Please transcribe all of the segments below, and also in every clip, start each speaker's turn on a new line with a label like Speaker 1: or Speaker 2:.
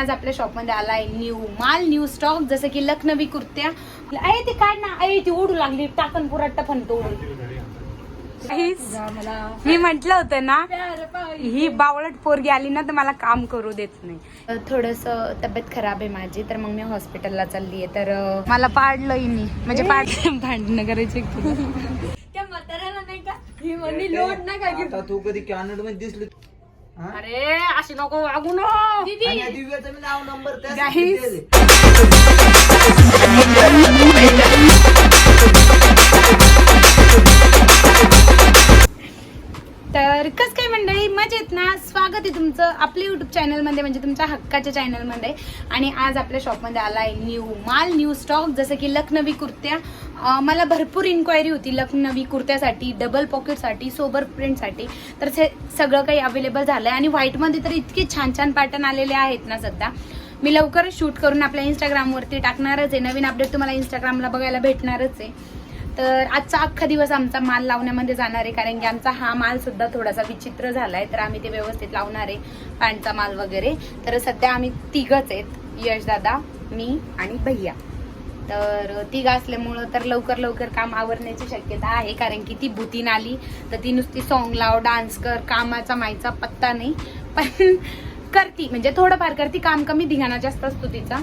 Speaker 1: आज आपल्या शॉपमध्ये आलाय न्यू माल न्यू स्टॉक जसं की लखनवी कुर्त्या. आहे ते काढ ना. आहे ती ओढू लागली. टाकन पुरा टफन तोडून. मी म्हंटल होतं ना ही बावळट पोरगी आली ना तर मला काम करू देत नाही. थोडस तब्येत खराब आहे माझी तर मग मी हॉस्पिटलला चालली आहे तर मला पाडलं हिनी म्हणजे पाड भांडणं करायची
Speaker 2: त्या म्हाताऱ्याला नाही का? ही म्हणली लोड ना का
Speaker 3: तू कधी कॅनडमध्ये दिसली?
Speaker 1: अरे अशी नको वागू नो
Speaker 3: आणि या दिव्याचं मी नाव नंबर त्यासाठी
Speaker 1: Guys.
Speaker 3: दिलेले.
Speaker 1: तर कस काय मंडळी मजेत ना स्वागत आहे तुमचं आपल्या युट्यूब चॅनलमध्ये म्हणजे तुमच्या हक्काच्या चॅनलमध्ये आणि आज आपल्या शॉपमध्ये आला आहे न्यू माल न्यू स्टॉक जसं की लखनवी कुर्त्या. मला भरपूर इन्क्वायरी होती लखनवी कुर्त्यासाठी डबल पॉकेटसाठी सोबर प्रिंटसाठी तर हे सगळं काही अवेलेबल झालं आहे आणि व्हाईटमध्ये तर इतके छान छान पॅटर्न आलेले आहेत ना सध्या. मी लवकरच शूट करून आपल्या इंस्टाग्रामवरती टाकणारच आहे. नवीन अपडेट तुम्हाला इंस्टाग्रामला बघायला भेटणारच आहे. तर आजचा अख्खा दिवस आमचा माल लावण्यामध्ये जाणार आहे कारण की आमचा हा माल सुद्धा थोडासा विचित्र झालाय. तर आम्ही ते व्यवस्थित लावणार आहे पॅन्टचा माल वगैरे. तर सध्या आम्ही तिघच आहेत यशदादा मी आणि भैया. तर ती असल्यामुळं तर लवकर लवकर काम आवरण्याची शक्यता आहे कारण की ती भूतीन आली. तर ती नुसती सॉंग लाव डान्स कर कामाचा मायचा पत्ता नाही. पण करती म्हणजे थोडंफार करती काम कमी धिंगाणा जास्त असतो तिचा.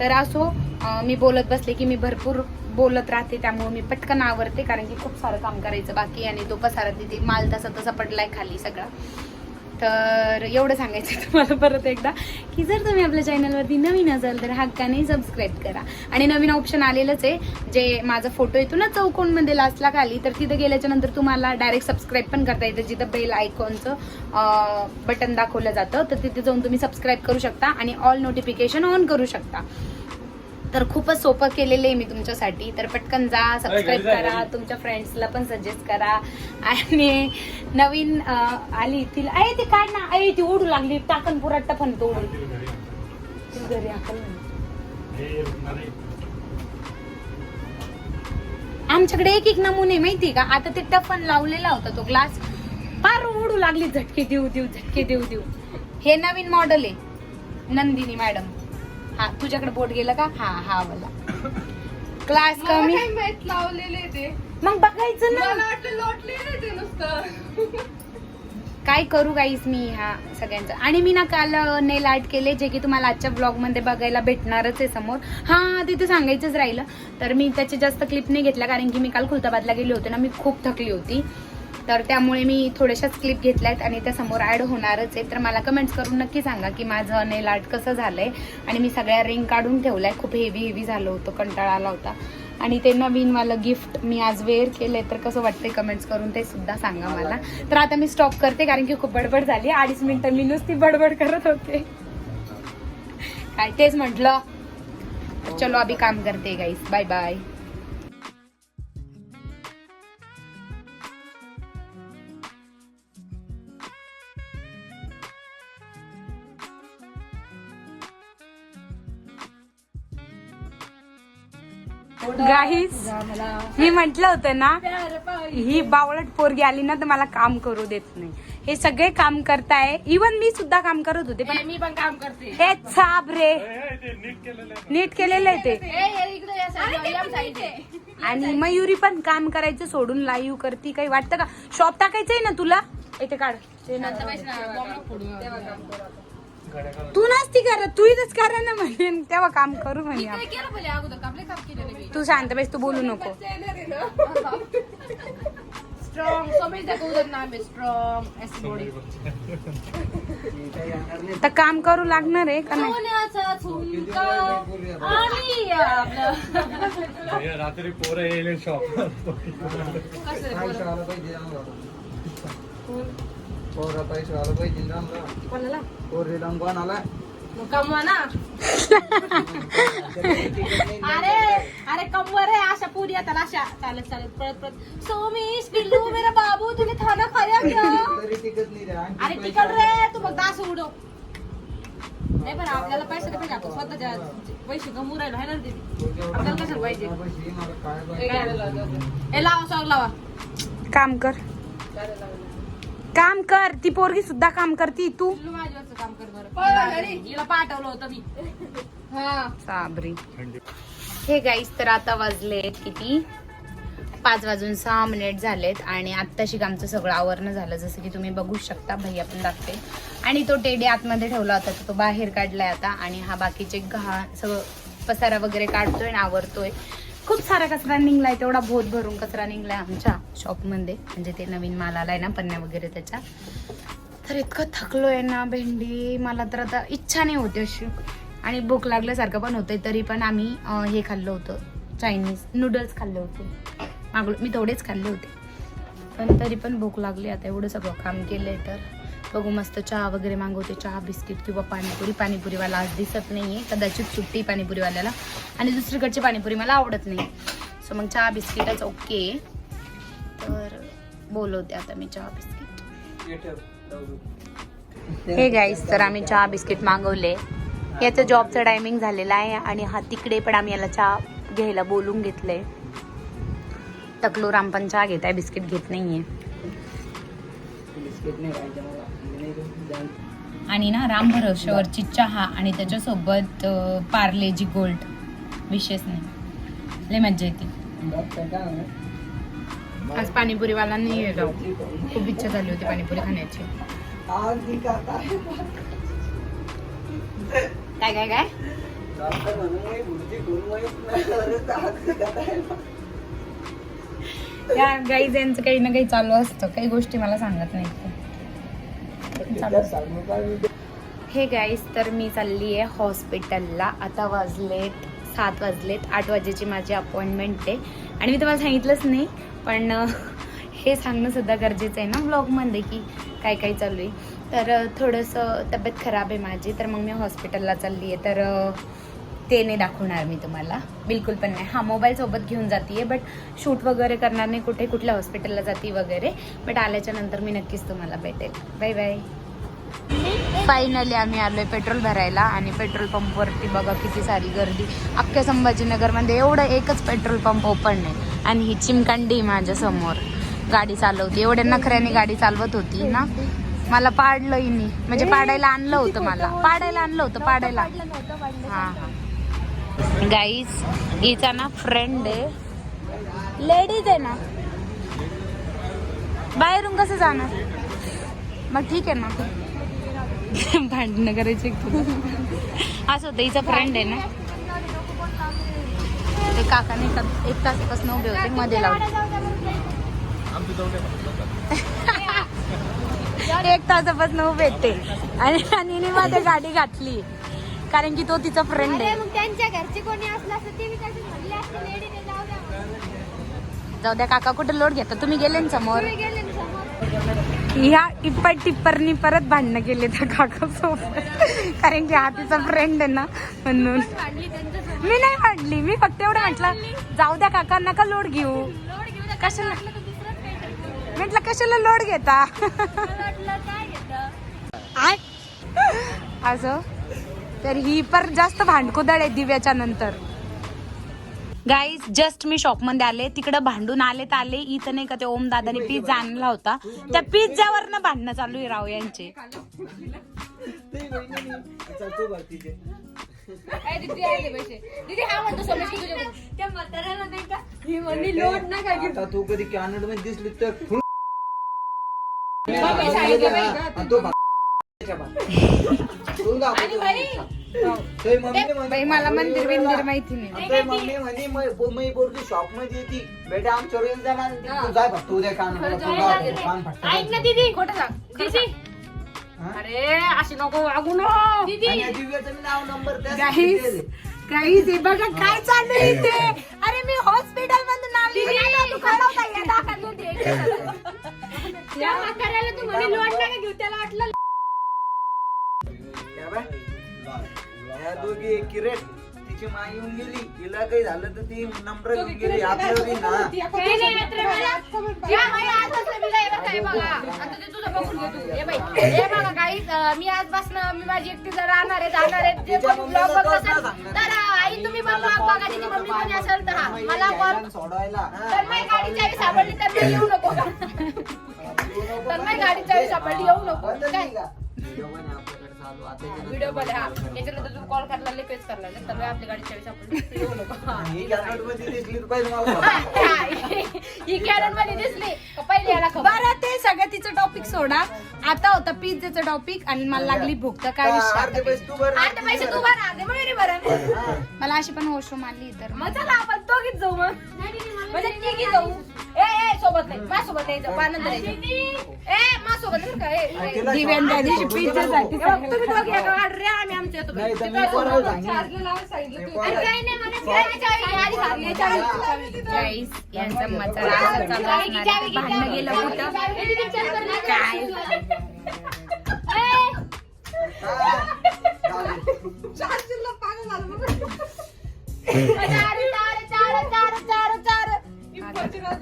Speaker 1: तर असो मी बोलत बसले की मी भरपूर बोलत राहते त्यामुळे मी पटकन आवरते कारण की खूप सारं काम करायचं बाकी आणि तो पसारा तिथे माल तसा तसा पडलाय खाली सगळा. तर एवढं सांगायचं तुम्हाला परत एकदा की जर तुम्ही आपल्या चॅनलवरती नवीन असाल तर हक्काने सबस्क्राईब करा. आणि नवीन ऑप्शन आलेलंच आहे जे माझा फोटो येतो ना चौकोनमध्ये लास्टला खाली तर तिथं गेल्याच्यानंतर तुम्हाला डायरेक्ट सबस्क्राईब पण करता येतं जिथं बेल आयकॉनचं बटन दाखवलं जातं तर तिथे जाऊन तुम्ही सबस्क्राईब करू शकता आणि ऑल नोटिफिकेशन ऑन करू शकता. तर खूपच सोपं केलेलं आहे मी तुमच्यासाठी. तर पटकन जा सबस्क्राईब करा तुमच्या फ्रेंड्सला पण सजेस्ट करा. आणि नवीन आली तिला आहे ती काढ ना. आहे ती ओढू लागली. टाकन पुरा टफन तोडून. घरी. आमच्याकडे एक एक नमुने माहिती का? आता ते टफन लावलेला होता तो ग्लास फार ओढू लागली झटके देऊ देऊ झटके देऊ देऊ. हे नवीन मॉडेल आहे नंदिनी मॅडम हा तुझ्याकडे बोट गेलं का? हा हा वाला क्लास कमी.
Speaker 2: लावलेले ते.
Speaker 1: मग बघायचं
Speaker 2: मला
Speaker 1: ना
Speaker 2: वाटलं लोटलेले ते नुसतं.
Speaker 1: काय करू गाईस मी ह्या सगळ्यांचं. आणि मी ना काल नेल आर्ट केले जे की तुम्हाला आजच्या ब्लॉगमध्ये बघायला भेटणारच आहे समोर. हा तिथे सांगायचंच राहिलं. तर मी त्याचे जास्त क्लिप नाही घेतल्या कारण की मी काल खुलताबादला गेले होते ना मी खूप थकली होती. तर त्यामुळे मी थोड्याशाच क्लिप घेतल्या आहेत आणि त्या समोर ॲड होणारच आहे. तर मला कमेंट्स करून नक्की सांगा की माझं नेल आर्ट कसं झालंय. आणि मी सगळ्या रिंग काढून ठेवलाय खूप हेवी हेवी झालं होतं कंटाळा आला होता. आणि ते नवीन मला गिफ्ट मी आज वेअर केलंय. तर कसं वाटतंय कमेंट्स करून ते सुद्धा सांगा मला. तर आता मी स्टॉप करते कारण की खूप बडबड झाली. अडीच मिनिटं मी नुसती बडबड करत होते. काय तेच म्हटलं. चलो अभी काम करते गाईस बाय बाय गाईस मी म्हंटल होतं ना ही बावळट पोरगी आली ना तर मला काम करू देत नाही. हे सगळे काम करताय. इवन मी सुद्धा काम करत होते पण
Speaker 2: मी पण काम करते.
Speaker 1: हे साब रे. नीट केलेलं आहे ते. आणि मयुरी पण काम करायचं सोडून लाईव्ह करती काही वाटतं का? शॉप टाकायचंय ना तुला? इथे काढ. ते नसती करत तू इथंच करा ना म्हणे. तेव्हा काम करू म्हणे आपण.
Speaker 2: केलं पहिले? अगोदर
Speaker 1: तू शांत बैस तू बोलू नको.
Speaker 2: स्ट्रॉंग समज त्या उदर नाम आहे स्ट्रॉंग एस बॉडी
Speaker 1: तर काम करू लागणार आहे का नाही?
Speaker 2: सोन्याचा झुमका. आणि आपलं.
Speaker 4: रात्री पोरं येईल शॉप
Speaker 2: कसं रे
Speaker 3: पैसे
Speaker 2: पोरं?
Speaker 3: आला पाहिजे रामला. पोरा पैसे आला पाहिजे रामला.
Speaker 2: कोणाला
Speaker 3: पोरी रंग कोणाला?
Speaker 2: मग कमवा ना अरे अरे कमवा रे अशा पुरी येतात अशा चालत चालत पळत पळत सोमीश पिल्लू मेरा बाबू तुम्ही खाना खाया क्या
Speaker 3: तरी टिकत नाही रे. आणखी
Speaker 2: अरे
Speaker 3: पैसे
Speaker 2: तिकड. रे तू फक्त असं उडव नाही पण आपल्याला पैसे तर पाहिजे आपण स्वतःच्या पैसे गमू राहिलो आहे ना दीदी
Speaker 3: जेवढं
Speaker 2: आपल्याला कशाला पाहिजे
Speaker 3: मला काय
Speaker 2: हे. हे लावा सॉंग लावा
Speaker 1: काम कर काम कर ती पोरगी सुद्धा काम करती तू?
Speaker 2: तू माझ्यावरचं काम कर बरं. हिला पाठवलं होतं मी. हा.
Speaker 1: साबरी. हे गाईस तर आता वाजले किती? पाच वाजून सहा मिनिट झालेत आणि आत्ताशी आमचं सगळं आवरणं झालं जसं की तुम्ही बघू शकता भैया पण दाखते आणि तो टेडी आतमध्ये ठेवला होता तर तो बाहेर काढलाय आता आणि हा बाकीचे घा सगळं पसारा वगैरे काढतोय आणि आवरतोय. खूप सारा कचरा निघलाय तेवढा भोत भरून कचरा निघलाय आमच्या शॉपमध्ये. म्हणजे ते नवीन माल आलाय ना पन्न्या वगैरे त्याच्या. तर इतकं थकलोय ना भेंडी मला तर आता इच्छा नाही होती अशी. आणि भूक लागल्यासारखं पण होतंय तरी पण आम्ही हे खाल्लं होतं चायनीज नूडल्स खाल्ले होते. मागलो मी थोडेच खाल्ले होते. पण तरी पण भूक लागली आता एवढं सगळं काम केलंय तर. बघू मस्त चहा वगैरे मागवते चहा बिस्किट किंवा पाणीपुरी. पाणीपुरीवाला आज दिसत नाहीये. कदाचित सुट्टी पाणीपुरीवाल्याला. आणि दुसरीकडची पाणीपुरी मला आवडत नाही. सो मग चहा बिस्किटच ओके. तर बोलवते आता मी चहा बिस्किट. हे गाईस तर आम्ही चहा बिस्किट मागवले. याचं जॉबचं टायमिंग झालेलं आहे आणि हा तिकडे पण आम्ही याला चहा घ्यायला बोलून घेतलंय. टकलो राम पण चहा घेत आहे बिस्किट घेत नाहीये. आणि ना राम भरोश्यावरची चहा आणि त्याच्यासोबत पार्लेजी गोल्ड विशेष नाही लय मज्जा येते? आज पाणीपुरीवाला नाही राव खूप इच्छा झाली होती पाणीपुरी खाण्याची. काय काय काय. या गाईज यांचं काही ना काही चालू असतं काही गोष्टी मला सांगत नाही हे गाईस तर मी चालली आहे हॉस्पिटलला आता वाजलेत सात वाजलेत आठ वाजेची माझी अपॉइंटमेंट आहे. आणि मी तुम्हाला सांगितलंच नाही पण हे सांगणं सुद्धा गरजेचं आहे ना ब्लॉगमध्ये की काय काय चालू आहे. तर थोडंसं तब्येत खराब आहे माझी तर मग मी हॉस्पिटलला चालली आहे. तर ते नाही दाखवणार मी तुम्हाला. बिलकुल पण नाही. हा मोबाईल सोबत घेऊन जाते बट शूट वगैरे करणार नाही कुठे कुठल्या हॉस्पिटलला जाते वगैरे. बट आल्याच्यानंतर मी नक्कीच तुम्हाला भेटेल. बाय बाय फायनली आम्ही आलोय पेट्रोल भरायला आणि पेट्रोल पंपवरती बघा किती सारी गर्दी. अख्ख्या संभाजीनगरमध्ये एवढं एकच पेट्रोल पंप ओपन आहे. आणि ही चिमकांडी माझ्यासमोर. गाडी चालवती. एवढ्या नखऱ्याने गाडी चालवत होती ना. मला पाडलं म्हणजे पाडायला आणलं होतं मला. पाडायला आणलं होतं पाडायला. हा हा. गाईज हिचा ना फ्रेंड आहे लेडीज आहे ना? बाहेरून कसं जाणार? मग ठीक आहे ना? भांडणं करायची असं होतं हिचा फ्रेंड आहे ना? ते काकाने एक तासापासून उभे होते मध्ये लावून. एक तासापासून उभे ते. आणि मध्ये गाडी घातली. कारण की तो तिचा फ्रेंड आहे.
Speaker 2: मग त्यांच्या घरचे कोणी असलं असतं ते म्हणले असते लेडीने जाऊ द्या.
Speaker 1: जाऊ द्या काका कुठे लोड घेता? तुम्ही गेले ना समोर?
Speaker 2: तुम्ही गेले ना समोर.
Speaker 1: ह्या टिप्पर टिप्परनी परत भांडणं केले त्या काका सोबत कारण की हा तिचा फ्रेंड आहे ना म्हणून.
Speaker 2: भांडली त्यांच्यासोबत
Speaker 1: मी नाही भांडली मी फक्त एवढं म्हटलं जाऊ द्या काका नका लोड घेऊ.
Speaker 2: लोड घेऊ
Speaker 1: कशाला?
Speaker 2: वाटलं तर दुसरंच काहीतरी करू.
Speaker 1: म्हटलं कशाला लोड घेता?
Speaker 2: मला वाटलं काय घेतं?
Speaker 1: आय. असं तर ही पर जास्त भांडकुदळ आहे दिव्याच्या नंतर. गाईज जस्ट मी शॉपमध्ये आले तिकडं भांडून आले तर आले. इथं नाही का ते ओम दादाने पिझ्झा आणला होता. त्या पिझ्झावर भांडणं चालू आहे राव यांचे.
Speaker 3: तू कधी कॅनडमध्ये दिसली तर आणि
Speaker 2: आणि बाई
Speaker 1: मला मंदिर बिंदिर माहिती नाही.
Speaker 3: मम्मी म्हणे "मै- मी पोरगी शॉपमध्ये येते. बेटा आमच्या वेळेस जाणार तू जाय फक्त उद्या
Speaker 2: खरं
Speaker 3: फटका
Speaker 2: ऐक ना दीदी. खोटं सांग. दीदी.
Speaker 3: हा?
Speaker 2: अरे अशी नको वागू न दीदी.
Speaker 3: आणि दिव्याचं मी नाव नंबर
Speaker 1: हे बघा काय चालू आहे इथे. अरे मी हॉस्पिटल मधून आली तू.
Speaker 2: त्या म्हाताऱ्याला म्हणे नका घेऊ. त्याला वाटलं.
Speaker 3: या दोघी किरेट तिची माय येऊन गेली. तिला काही झालं तर ती नंबर घेऊन गेली. आपल्यावर येईन ना.
Speaker 2: काही नाही. या बाई, आजपासून मी काय बघा, हे बघा. आता ते तुझं बघून घे तू. हे बाई, हे बघा guys, अं, मी आजपासून मी माझी एकटी जरा राहणार आहे जाणार आहे जे
Speaker 3: तिच्या
Speaker 2: कोणी
Speaker 3: मम्मीला
Speaker 2: ब्लॉग बघत
Speaker 3: तोच
Speaker 2: असेल
Speaker 3: ना सांगणार.
Speaker 2: तर अं, आई तुम्ही पण ब्लॉग बघा तिची मम्मी कोणी असेल तर. हा मला कॉल
Speaker 3: सोडवायला.
Speaker 2: तर माझी गाडी चावी सापडली तर मी येऊ नको. तर माझी गाडी चावी सापडली येऊ नको. काय?
Speaker 3: का? आहे
Speaker 2: व्हिडिओमध्ये हा.
Speaker 3: व्हिडिओ
Speaker 2: याच्यानंतर तू कॉल गाडी येऊ नको. हा.
Speaker 3: कॅनडमध्ये दिसली तर पाहिजे मला
Speaker 2: कॅरनमध्ये दिसली का पहिले याला
Speaker 1: बरं ते सगळं तिचं टॉपिक सोडा. आता होता पिझ्झाचं टॉपिक आणि मला लागली भूक तर काय विषय
Speaker 3: अर्धे
Speaker 1: आता?
Speaker 3: पैसे तू भर
Speaker 2: आता पैसे तू भर. अर्धे मयुरी भरण
Speaker 1: मला अशी पण वॉशरूम आली तर.
Speaker 2: मग चला आपण दोघीच जाऊ मग. म्हणजे तिघी जाऊ ए ए सोबत नाही माझ्यासोबत नाही जाऊ आनंद ए नाही का ए, ए
Speaker 3: तिला
Speaker 1: दिव्यान त्या दिवशी पिझ्झासाठी
Speaker 2: ए, बघ, तुम्ही दोघी एका गाडीवर या, आम्ही आमच्या येतो
Speaker 3: नाही तर मी
Speaker 2: तिथं
Speaker 3: कोणाला
Speaker 2: जाऊ.
Speaker 3: सांगेन? मी
Speaker 2: अरे, काही नाही, मला फिरायची चावी घे, आधी चावी, चावी, चावी.
Speaker 1: गाईस यांचा मचा असं चालू असणार आहे. भांडणं गेलं कुठं काय
Speaker 2: चार, चार, चार, चार, चार, चार.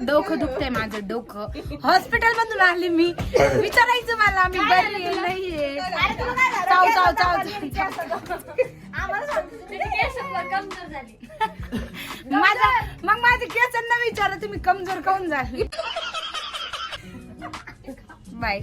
Speaker 1: डोकं दुखतंय माझं डोकं. हॉस्पिटल मधून आली मी. विचारायचं मला मी बरी आहे, नाहीये? चाव, चाव,
Speaker 2: केस
Speaker 1: चाव,
Speaker 2: केस. केस.
Speaker 1: माझा मग माझे केसांना विचारा तुम्ही कमजोर काऊन झाली? बाय.